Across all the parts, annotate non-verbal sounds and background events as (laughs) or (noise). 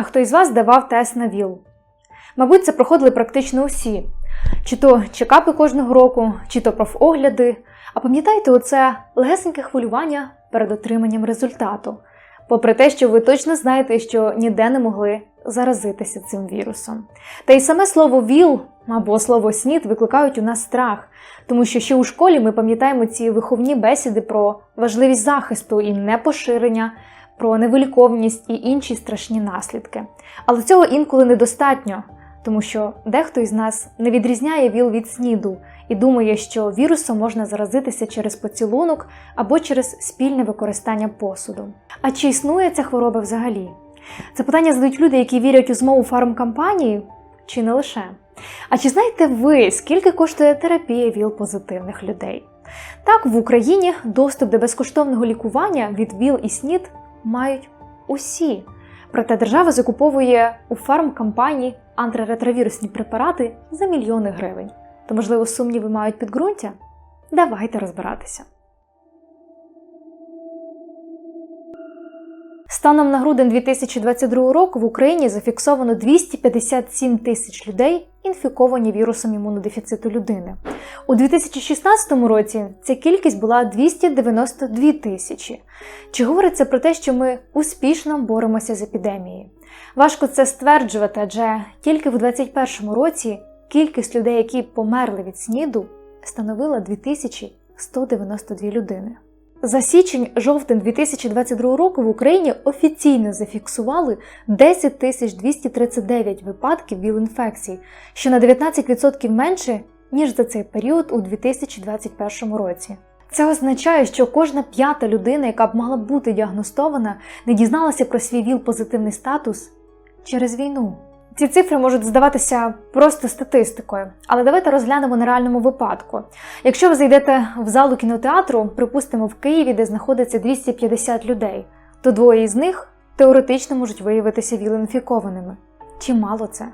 А хто із вас давав тест на ВІЛ? Мабуть, це проходили практично усі. Чи то чекапи кожного року, чи то профогляди. А пам'ятаєте, оце легесеньке хвилювання перед отриманням результату, попри те, що ви точно знаєте, що ніде не могли заразитися цим вірусом. Та й саме слово ВІЛ або слово СНІД викликають у нас страх, тому що ще у школі ми пам'ятаємо ці виховні бесіди про важливість захисту і непоширення, про невиліковність і інші страшні наслідки. Але цього інколи недостатньо, тому що дехто із нас не відрізняє ВІЛ від СНІДу і думає, що вірусом можна заразитися через поцілунок або через спільне використання посуду. А чи існує ця хвороба взагалі? Це питання задають люди, які вірять у змову фармкомпанії, чи не лише. А чи знаєте ви, скільки коштує терапія ВІЛ-позитивних людей? Так, в Україні доступ до безкоштовного лікування від ВІЛ і СНІД мають усі. Проте держава закуповує у фармкомпаній антиретровірусні препарати за мільйони гривень. То, можливо, сумніви мають підґрунтя? Давайте розбиратися. Станом на грудень 2022 року в Україні зафіксовано 257 тисяч людей, інфіковані вірусом імунодефіциту людини. У 2016 році ця кількість була 292 тисячі. Чи говорить це про те, що ми успішно боремося з епідемією? Важко це стверджувати, адже тільки в 2021 році кількість людей, які померли від СНІДу, становила 2192 людини. За січень-жовтень 2022 року в Україні офіційно зафіксували 10 239 випадків ВІЛ-інфекцій, що на 19% менше, ніж за цей період у 2021 році. Це означає, що кожна п'ята людина, яка б мала бути діагностована, не дізналася про свій ВІЛ-позитивний статус через війну. Ці цифри можуть здаватися просто статистикою, але давайте розглянемо на реальному випадку. Якщо ви зайдете в залу кінотеатру, припустимо, в Києві, де знаходиться 250 людей, то двоє із них теоретично можуть виявитися віл-інфікованими. Чимало це.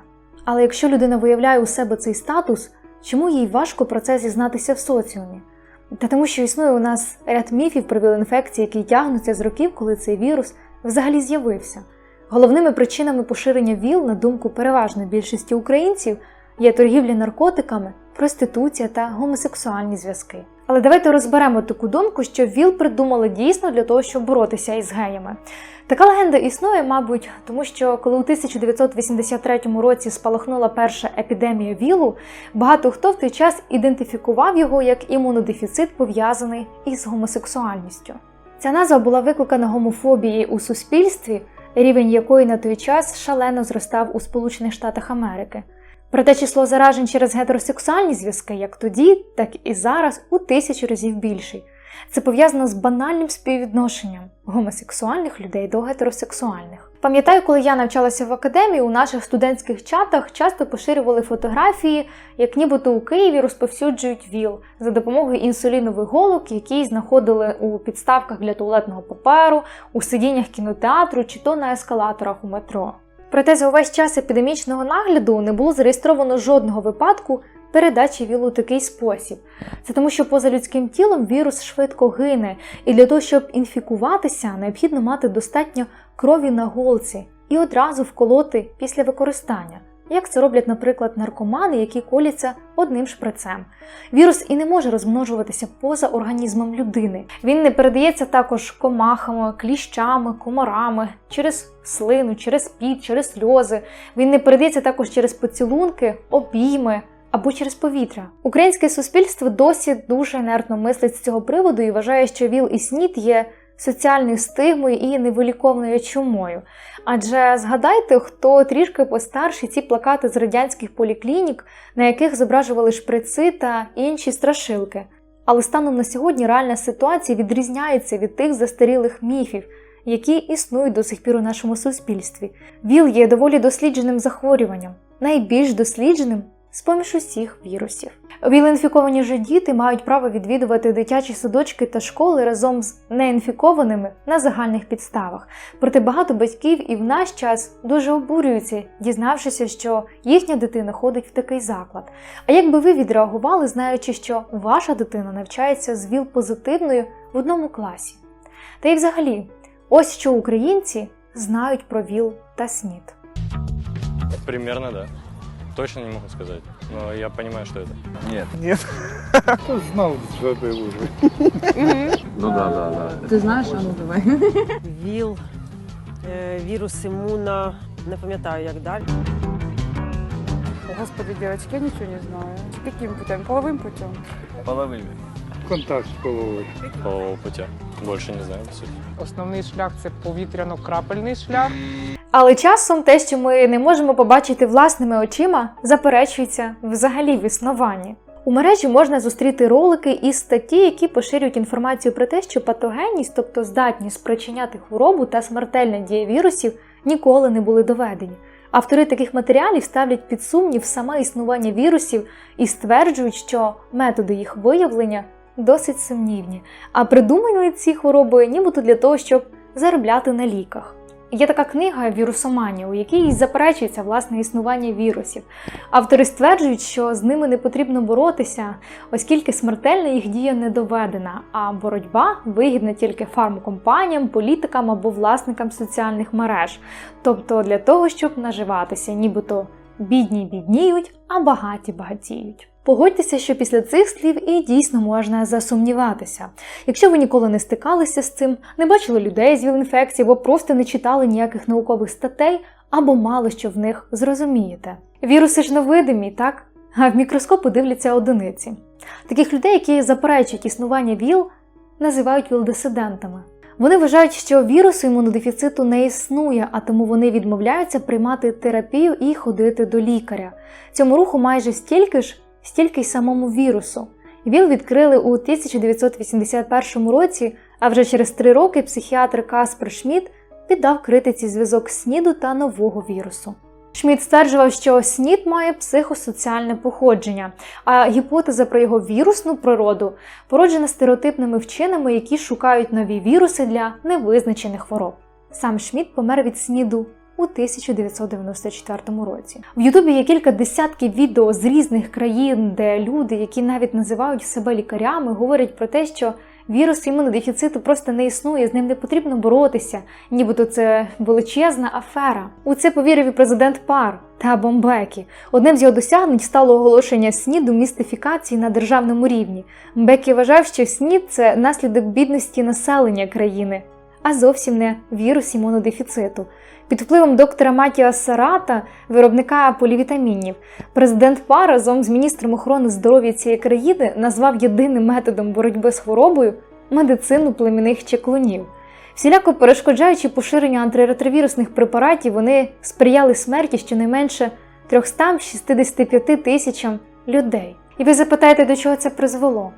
Але якщо людина виявляє у себе цей статус, чому їй важко про це зізнатися в соціумі? Та тому, що існує у нас ряд міфів про віл-інфекції, які тягнуться з років, коли цей вірус взагалі з'явився. Головними причинами поширення ВІЛ, на думку переважної більшості українців, є торгівля наркотиками, проституція та гомосексуальні зв'язки. Але давайте розберемо таку думку, що ВІЛ придумали дійсно для того, щоб боротися із геями. Така легенда існує, мабуть, тому що коли у 1983 році спалахнула перша епідемія ВІЛу, багато хто в той час ідентифікував його як імунодефіцит, пов'язаний із гомосексуальністю. Ця назва була викликана гомофобією у суспільстві рівень якої на той час шалено зростав у Сполучених Штатах Америки. Проте число заражень через гетеросексуальні зв'язки як тоді, так і зараз у тисячу разів більший. Це пов'язано з банальним співвідношенням гомосексуальних людей до гетеросексуальних. Пам'ятаю, коли я навчалася в академії, у наших студентських чатах часто поширювали фотографії, як нібито у Києві розповсюджують ВІЛ за допомогою інсулінових голок, які знаходили у підставках для туалетного паперу, у сидіннях кінотеатру чи то на ескалаторах у метро. Проте за увесь час епідемічного нагляду не було зареєстровано жодного випадку передачі ВІЛу у такий спосіб. Це тому, що поза людським тілом вірус швидко гине, і для того, щоб інфікуватися, необхідно мати достатньо крові на голці і одразу вколоти після використання. Як це роблять, наприклад, наркомани, які коляться одним шприцем. Вірус і не може розмножуватися поза організмом людини. Він не передається також комахами, кліщами, комарами, через слину, через піт, через сльози. Він не передається також через поцілунки, обійми або через повітря. Українське суспільство досі дуже інертно мислить з цього приводу і вважає, що ВІЛ і СНІД є соціальною стигмою і невиліковною чумою. Адже згадайте, хто трішки постарший ці плакати з радянських поліклінік, на яких зображували шприци та інші страшилки. Але станом на сьогодні реальна ситуація відрізняється від тих застарілих міфів, які існують до сих пір у нашому суспільстві. ВІЛ є доволі дослідженим захворюванням, найбільш дослідженим з-поміж усіх вірусів. Віл-інфіковані ж діти мають право відвідувати дитячі садочки та школи разом з неінфікованими на загальних підставах. Проте багато батьків і в наш час дуже обурюються, дізнавшися, що їхня дитина ходить в такий заклад. А як би ви відреагували, знаючи, що ваша дитина навчається з ВІЛ-позитивною в одному класі? Та й взагалі, ось що українці знають про ВІЛ та СНІД. Примерно, да. Точно не могу сказать, но я понимаю, что это. Нет. Нет. (laughs) Кто знал, что это уже? Ну да, да, да. Ти знаєш, а ну давай. (laughs) ВІЛ, е, вірус імуна, не пам'ятаю як далі. Господи, девочки, я ничего не знаю. Каким путем? Половым путем? Половыми. Контакт половой. По путя. Больше не знаю, по сути. Основний шлях це повітряно-крапельний шлях. Але часом те, що ми не можемо побачити власними очима, заперечується взагалі в існуванні. У мережі можна зустріти ролики і статті, які поширюють інформацію про те, що патогенність, тобто здатність спричиняти хворобу та смертельна дія вірусів, ніколи не були доведені. Автори таких матеріалів ставлять під сумнів саме існування вірусів і стверджують, що методи їх виявлення досить сумнівні, а придумали ці хвороби нібито для того, щоб заробляти на ліках. Є така книга Вірусоманія, у якій заперечується власне існування вірусів. Автори стверджують, що з ними не потрібно боротися, оскільки смертельна їх дія не доведена, а боротьба вигідна тільки фармкомпаніям, політикам або власникам соціальних мереж, тобто для того, щоб наживатися, нібито бідні бідніють, а багаті багатіють. Погодьтеся, що після цих слів і дійсно можна засумніватися. Якщо ви ніколи не стикалися з цим, не бачили людей з ВІЛ-інфекції або просто не читали ніяких наукових статей, або мало що в них зрозумієте. Віруси ж невидимі, так? А в мікроскопу дивляться одиниці. Таких людей, які заперечують існування ВІЛ, називають ВІЛ-дисидентами. Вони вважають, що вірусу імунодефіциту не існує, а тому вони відмовляються приймати терапію і ходити до лікаря. Цьому руху майже стільки ж, стільки й самому вірусу. ВІЛ відкрили у 1981 році, а вже через три роки психіатр Каспер Шмідт піддав критиці зв'язок СНІДу та нового вірусу. Шмідт стверджував, що СНІД має психосоціальне походження, а гіпотеза про його вірусну природу породжена стереотипними вченими, які шукають нові віруси для невизначених хвороб. Сам Шмідт помер від СНІДу у 1994 році. В Ютубі є кілька десятків відео з різних країн, де люди, які навіть називають себе лікарями, говорять про те, що вірус імунодефіциту просто не існує, з ним не потрібно боротися, нібито це величезна афера. У це повірив і президент Пар та Бомбекі. Одним з його досягнень стало оголошення СНІДу містифікації на державному рівні. Бекі вважав, що СНІД це наслідок бідності населення країни, а зовсім не вірус імунодефіциту. Під впливом доктора Матіа Сарата, виробника полівітамінів, президент ПА разом з міністром охорони здоров'я цієї країни назвав єдиним методом боротьби з хворобою медицину племінних чеклунів. Всіляко перешкоджаючи поширенню антиретровірусних препаратів, вони сприяли смерті щонайменше 365 тисячам людей. І ви запитаєте, до чого це призвело?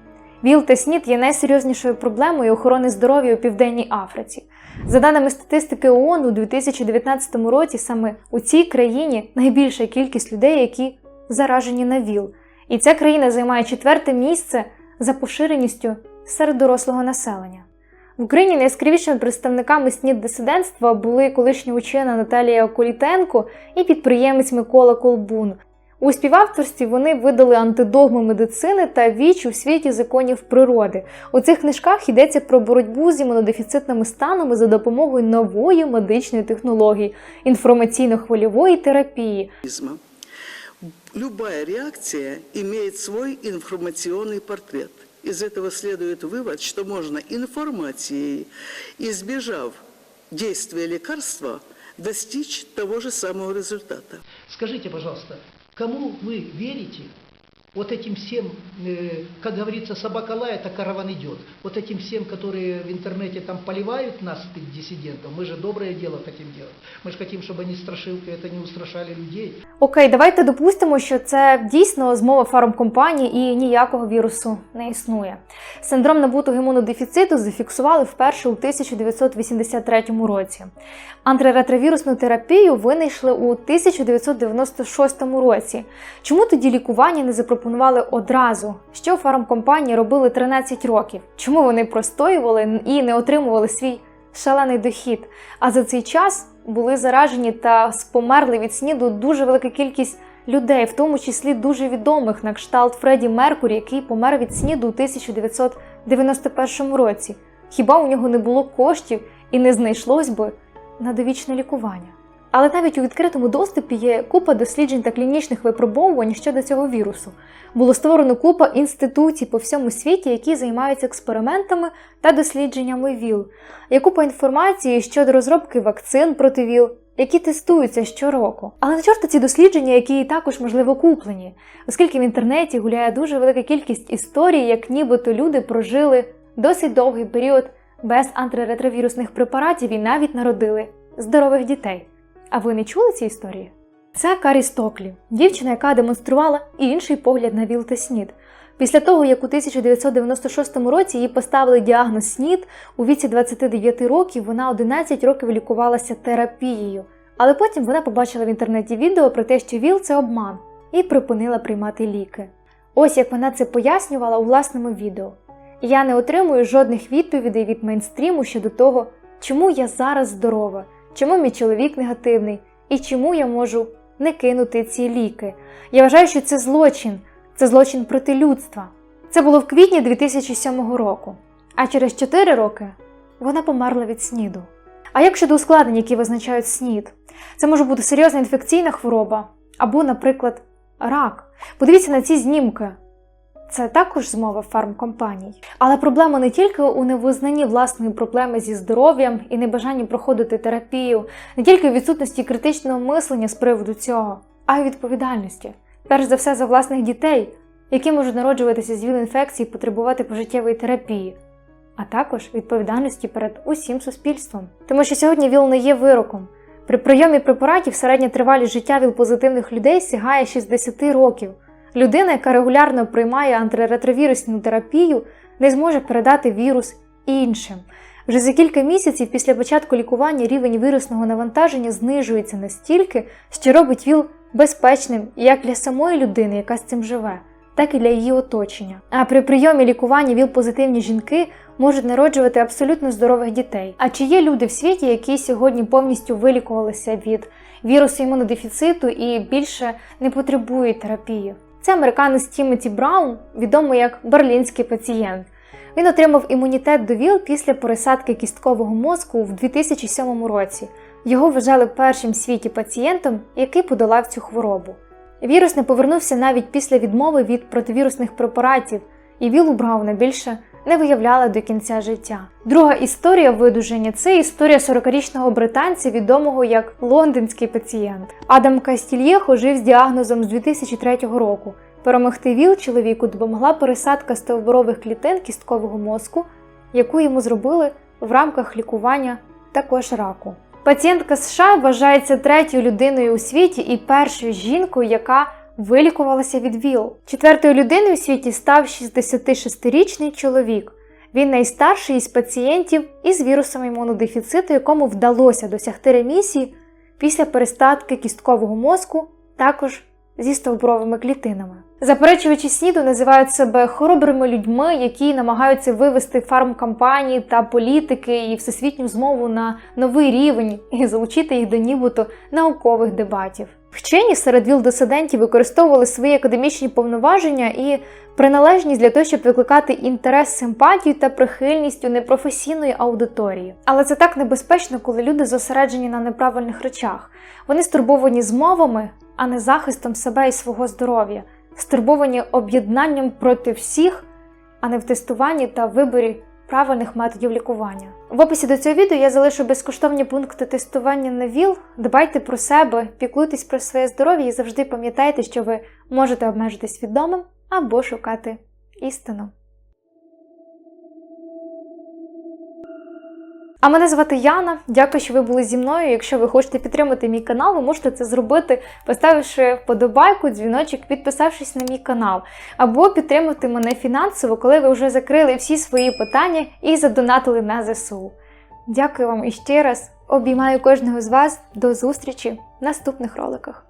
ВІЛ та СНІД є найсерйознішою проблемою охорони здоров'я у Південній Африці. За даними статистики ООН, у 2019 році саме у цій країні найбільша кількість людей, які заражені на ВІЛ. І ця країна займає четверте місце за поширеністю серед дорослого населення. В Україні найяскравішими представниками СНІД-дисидентства були колишня учена Наталія Колітенко і підприємець Микола Колбун. У співавторстві вони видали антидогми медицини та віч у світі законів природи. У цих книжках йдеться про боротьбу з імунодефіцитними станами за допомогою нової медичної технології інформаційно-хвильової терапії. организма. Любая реакция имеет свой информационный портрет. Из этого следует вывод, что можно информацией, избежав действия лекарства, достичь того же самого результата. Скажите, пожалуйста, кому вы верите? Вот этим всем, э, как говорится, собака лает, а караван идет. Вот этим всем, которые в интернете там поливают нас, диссидентов, мы же доброе дело хотим делать. Мы же хотим, чтобы они страшилки это не устрашали людей. Окей, давайте допустимо, що це дійсно змова фармкомпанії і ніякого вірусу не існує. Синдром набутого імунодефіциту зафіксували вперше у 1983 році. Антиретровірусну терапію винайшли у 1996 році. Чому тоді лікування не запропонували одразу? Що фармкомпанії робили 13 років? Чому вони простоювали і не отримували свій шалений дохід? А за цей час були заражені та спомерли від сніду дуже велика кількість людей, в тому числі дуже відомих на кшталт Фредді Меркурі, який помер від сніду у 1991 році. Хіба у нього не було коштів і не знайшлось би на довічне лікування. Але навіть у відкритому доступі є купа досліджень та клінічних випробовувань щодо цього вірусу. Було створено купа інституцій по всьому світі, які займаються експериментами та дослідженнями ВІЛ. Є купа інформації щодо розробки вакцин проти ВІЛ, які тестуються щороку. Але на чорта ці дослідження, які також можливо куплені, оскільки в інтернеті гуляє дуже велика кількість історій, як нібито люди прожили досить довгий період без антиретровірусних препаратів і навіть народили здорових дітей. А ви не чули ці історії? Це Карі Стоклі, дівчина, яка демонструвала інший погляд на ВІЛ та СНІД. Після того, як у 1996 році їй поставили діагноз СНІД, у віці 29 років вона 11 років лікувалася терапією. Але потім вона побачила в інтернеті відео про те, що ВІЛ це обман, і припинила приймати ліки. Ось як вона це пояснювала у власному відео. Я не отримую жодних відповідей від мейнстріму щодо того, чому я зараз здорова, чому мій чоловік негативний і чому я можу не кинути ці ліки. Я вважаю, що це злочин, це злочин проти людства. Це було в квітні 2007 року. А через 4 роки вона померла від СНІДу. А як щодо ускладнень, які визначають СНІД? Це може бути серйозна інфекційна хвороба або, наприклад, рак. Подивіться на ці знімки. Це також змова фармкомпаній. Але проблема не тільки у невизнанні власної проблеми зі здоров'ям і небажанні проходити терапію, не тільки в відсутності критичного мислення з приводу цього, а й відповідальності. Перш за все за власних дітей, які можуть народжуватися з ВІЛ-інфекції і потребувати пожиттєвої терапії, а також відповідальності перед усім суспільством. Тому що сьогодні ВІЛ не є вироком. При прийомі препаратів середня тривалість життя ВІЛ-позитивних людей сягає 60 років. Людина, яка регулярно приймає антиретровірусну терапію, не зможе передати вірус іншим. Вже за кілька місяців після початку лікування рівень вірусного навантаження знижується настільки, що робить ВІЛ безпечним як для самої людини, яка з цим живе, так і для її оточення. А при прийомі лікування ВІЛ-позитивні жінки можуть народжувати абсолютно здорових дітей. А чи є люди в світі, які сьогодні повністю вилікувалися від вірусу імунодефіциту і більше не потребують терапії? Це американець Тімоті Браун, відомий як берлінський пацієнт. Він отримав імунітет до ВІЛ після пересадки кісткового мозку в 2007 році. Його вважали першим в світі пацієнтом, який подолав цю хворобу. Вірус не повернувся навіть після відмови від противірусних препаратів, і ВІЛ у Брауна більше не виявляла до кінця життя. Друга історія видуження це історія 40-річного британця, відомого як лондонський пацієнт. Адам Кастільєхо жив з діагнозом з 2003 року. Перемогти ВІЛ чоловіку допомогла пересадка стовбурових клітин кісткового мозку, яку йому зробили в рамках лікування також раку. Пацієнтка США вважається третьою людиною у світі і першою жінкою, яка вилікувалася від ВІЛ. Четвертою людиною у світі став 66-річний чоловік. Він найстарший із пацієнтів із вірусом імунодефіциту, якому вдалося досягти ремісії після перестатки кісткового мозку, також зі стовбуровими клітинами. Заперечувачі СНІДу називають себе хоробрими людьми, які намагаються вивести фармкомпанії та політики і всесвітню змову на новий рівень і залучити їх до нібито наукових дебатів. Вчені серед віл-дисидентів використовували свої академічні повноваження і приналежність для того, щоб викликати інтерес, симпатію та прихильність у непрофесійної аудиторії. Але це так небезпечно, коли люди зосереджені на неправильних речах. Вони стурбовані змовами, а не захистом себе і свого здоров'я, стурбовані об'єднанням проти всіх, а не в тестуванні та виборі правильних методів лікування. В описі до цього відео я залишу безкоштовні пункти тестування на ВІЛ. Дбайте про себе, піклуйтесь про своє здоров'я і завжди пам'ятайте, що ви можете обмежитись відомим або шукати істину. А мене звати Яна. Дякую, що ви були зі мною. Якщо ви хочете підтримати мій канал, ви можете це зробити, поставивши вподобайку, дзвіночок, підписавшись на мій канал, або підтримати мене фінансово, коли ви вже закрили всі свої питання і задонатили на ЗСУ. Дякую вам іще раз. Обіймаю кожного з вас. До зустрічі в наступних роликах.